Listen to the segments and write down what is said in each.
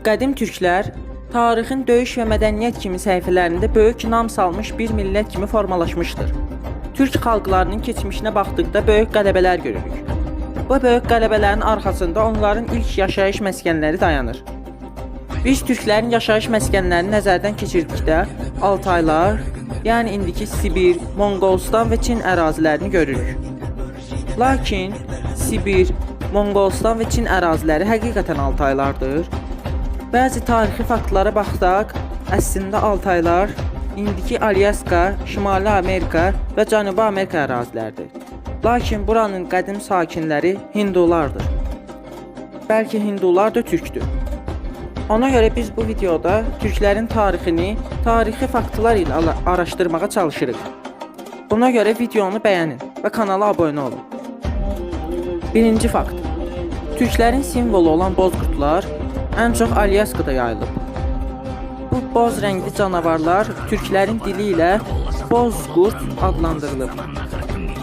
Qədim türklər tarixin döyüş və mədəniyyət kimi səhifələrində böyük nam salmış bir millət kimi formalaşmışdır. Türk xalqlarının keçmişinə baxdıqda böyük qələbələr görürük. Bu böyük qələbələrin arxasında onların ilk yaşayış məskənləri dayanır. Biz türklərin yaşayış məskənlərini nəzərdən keçirdikdə Altaylar, yəni indiki Sibir, Monqolistan və Çin ərazilərini görürük. Lakin Sibir, Monqolistan və Çin əraziləri həqiqətən Altaylardır. Bəzi tarixi faktlara baxsaq, əslində Altaylar indiki Alyaska, Şimali Amerika və Cənubi Amerika əraziləridir. Lakin buranın qədim sakinləri Hindulardır. Bəlkə Hindular da türkdür. Ona görə biz bu videoda türklərin tarixini tarixi faktlar ilə araşdırmağa çalışırıq. Buna görə videonu bəyənin və kanala abunə olun. Birinci fakt. Türklərin simvolu olan bozqurtlar ən çox Alyaskada yayılıb. Bu boz rəngli canavarlar türklərin dili ilə bozqurt adlandırılıb.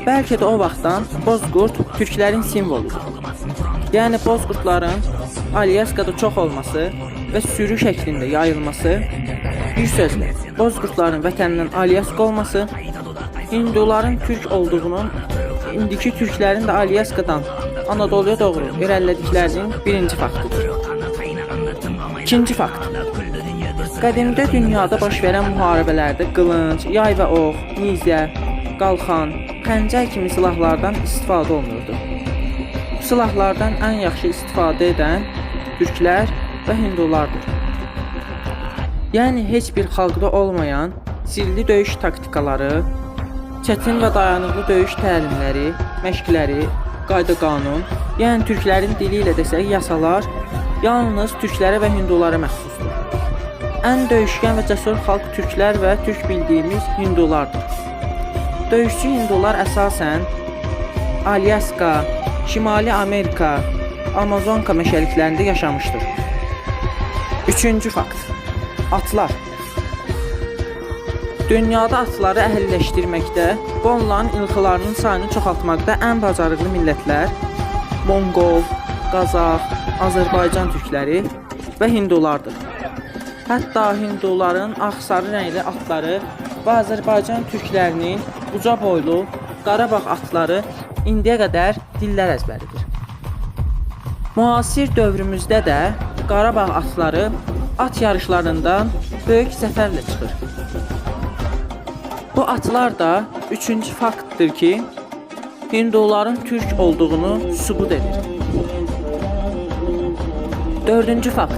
Bəlkə də o vaxtdan bozqurt türklərin simvoludur. Yəni bozqurtların Alyaskada çox olması və sürü şəklində yayılması, bir sözlə bozqurtların vətənindən Alyaska olması, Hinduların türk olduğunun indiki türklərin də Alyaskadan Anadoluya doğru irəlilədiklərinin birinci faktıdır. İkinci fakt. Qədimdə dünyada baş verən müharibələrdə qılınc, yay və ox, nizə, qalxan, xəncər kimi silahlardan istifadə olunurdu. Bu silahlardan ən yaxşı istifadə edən türklər və hindulardır. Yəni heç bir xalqda olmayan sirli döyüş taktikaları, çətin və dayanıqlı döyüş təlimləri, məşqləri, qayda-qanun, yəni türklərin dili ilə desək yasalar yalnız türklərə və hindulara məxsusdur. Ən döyüşkən və cəsur xalq türklər və türk bildiyimiz hindulardır. Döyüşçü hindular əsasən Alyaska, Şimali Amerika, Amazonka meşəliklərində yaşamışdır. Üçüncü fakt. Atlar. Dünyada atları əhəlləşdirməkdə, və onların ilxılarının sayını çoxaltmaqda ən bacarıqlı millətlər Monqol, Qazax, Azərbaycan türkləri və hindulardır. Hətta hinduların ağ-sarı rəngli atları və Azərbaycan türklərinin uca boylu Qarabağ atları indiyə qədər dillər əzbəridir. Müasir dövrümüzdə də Qarabağ atları at yarışlarından böyük zəfərlə çıxır. Bu atlar da üçüncü faktdır ki, Hinduların türk olduğunu sübut edir. Dördüncü fakt.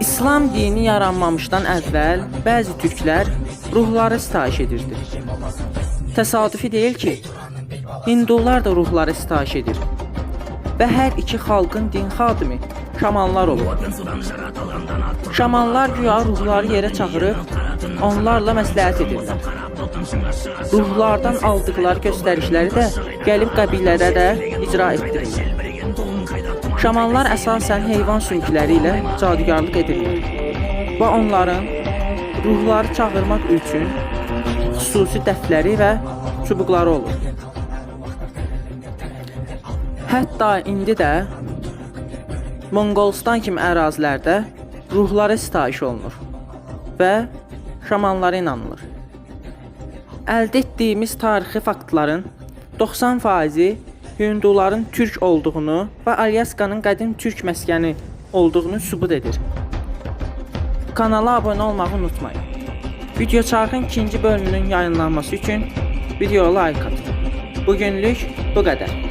İslam dini yaranmamışdan əvvəl bəzi türklər ruhları sitayiş edirdi. Təsadüfi deyil ki, Hindular da ruhları sitayiş edir. Və hər iki xalqın din xadimi şamanlar olur. Şamanlar güya ruhları yerə çağırıb onlarla məsləhət edirlər. Ruhlardan aldıqları göstərişləri də gəlib qəbilələrə də icra etdirirlər. Şamanlar əsasən heyvan sümükləri ilə cadugarlıq edirlər və onların ruhları çağırmaq üçün xüsusi dəfləri və çubuqları olur. Hətta indi də Monqolistan kimi ərazilərdə ruhları sitayiş olunur və şamanlara inanılır. Əldə etdiyimiz tarixi faktların 90%-i Hinduların türk olduğunu və Alyaskanın qədim türk məskəni olduğunu sübut edir. Kanala abunə olmağı unutmayın. Video çarxın ikinci bölümünün yayınlanması üçün videoya like atın. Bugünlük bu qədər.